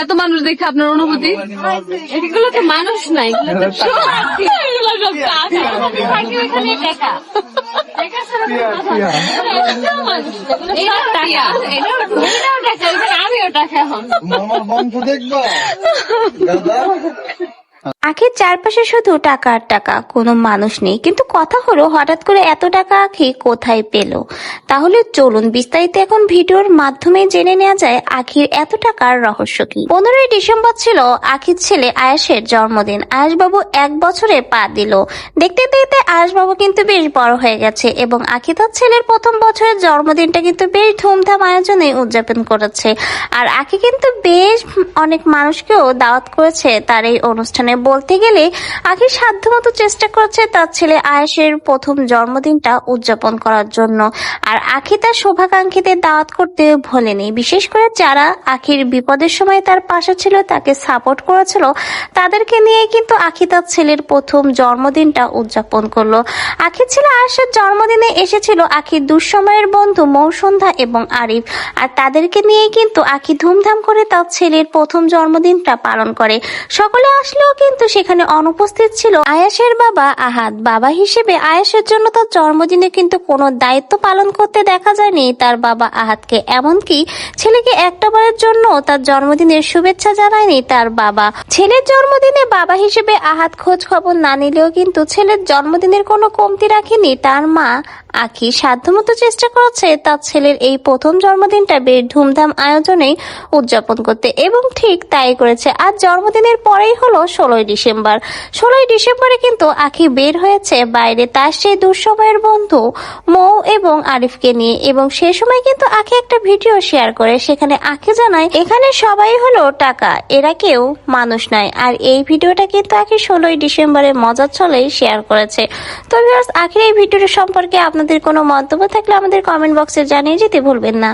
এত মানুষ দেখে আপনার অনুভূতি? এগুলো তো মানুষ নাই এগুলো সব আমিও টাকা এখন। দেখবা। দাদা? আখির চারপাশে শুধু টাকা আর টাকা, কোনো মানুষ নেই। কিন্তু কথা হলো, হঠাৎ করে এত টাকা আখি কোথায় পেল? তাহলে চলুন বিস্তারিত এখন ভিডিওর মাধ্যমে জেনে নেওয়া যায় আখির এত টাকার রহস্য কি। পনেরোই ডিসেম্বর ছিল আখির ছেলে আয়াসের জন্মদিন। আয়াসবাবু এক বছরে পা দিল। দেখতে দেখতে আয়াসবাবু কিন্তু বেশ বড় হয়ে গেছে এবং আখি তার ছেলের প্রথম বছরের জন্মদিনটা কিন্তু বেশ ধুমধাম আয়োজনে উদযাপন করেছে। আর আখি কিন্তু বেশ অনেক মানুষকেও দাওয়াত করেছে তার এই অনুষ্ঠানে বলতে গেলে আখি সাধ্যমতো চেষ্টা করছে তার ছেলে আয়েশের প্রথম জন্মদিনটা উদযাপন করার জন্য। আর আখি তার শোভাকাঙ্ক্ষীদের দাওয়াত করতে ভোলেনি। বিশেষ করে যারা আখির বিপদের সময় তার পাশে ছিল, তাকে সাপোর্ট করেছিল, তাদেরকে নিয়ে কিন্তু আখি তার ছেলের প্রথম জন্মদিনটা উদযাপন করল। আখির ছেলে আয়েশের জন্মদিনে এসেছিল আখির দুঃসময়ের বন্ধু মৌসন্ধ্যা এবং আরিফ। আর তাদেরকে নিয়ে কিন্তু আখি ধুমধাম করে তার ছেলের প্রথম জন্মদিনটা পালন করে। সকলে আসলেও কিন্তু সেখানে অনুপস্থিত ছিল আয়াসের বাবা আহাদ। বাবা হিসেবে আয়াসের জন্য তার জন্মদিনে কিন্তু কোনো দায়িত্ব পালন করতে দেখা যায়নি। তার বাবা আহাদকে এমনকি ছেলেকে একটাবারের জন্য তার জন্মদিনের শুভেচ্ছা জানায়নি তার বাবা। ছেলের জন্মদিনে বাবা হিসেবে আহাদ খোঁজ খবর না নিলেও কিন্তু ছেলের জন্মদিনের কোনো কমতি রাখেনি। তার মা আখি সাধ্যমতো চেষ্টা করেছে, তার ছেলের এই প্রথম জন্মদিনটা বেশ ধুমধাম আয়োজনে উদযাপন করতে এবং ঠিক তাই করেছে। আর জন্মদিনের পরেই হলো ষোলোই ডিসেম্বর। ষোলোই ডিসেম্বরে কিন্তু আখি বের হয়েছে বাইরে তার সেই দুঃসময়ের বন্ধু মৌ এবং আরিফকে নিয়ে এবং সে সময় কিন্তু আখি একটা ভিডিও শেয়ার করে। সেখানে আখি জানায়, এখানে সবাই হলো টাকা, এরা কেউ মানুষ নয় আর এই ভিডিওটা কিন্তু আখি ষোলোই ডিসেম্বরে মজার ছলেই শেয়ার করেছে। তো আখির এই ভিডিওটা সম্পর্কে আপনাদের কোনো মন্তব্য থাকলে আমাদের কমেন্ট বক্সে জানিয়ে যেতে ভুলবেন না।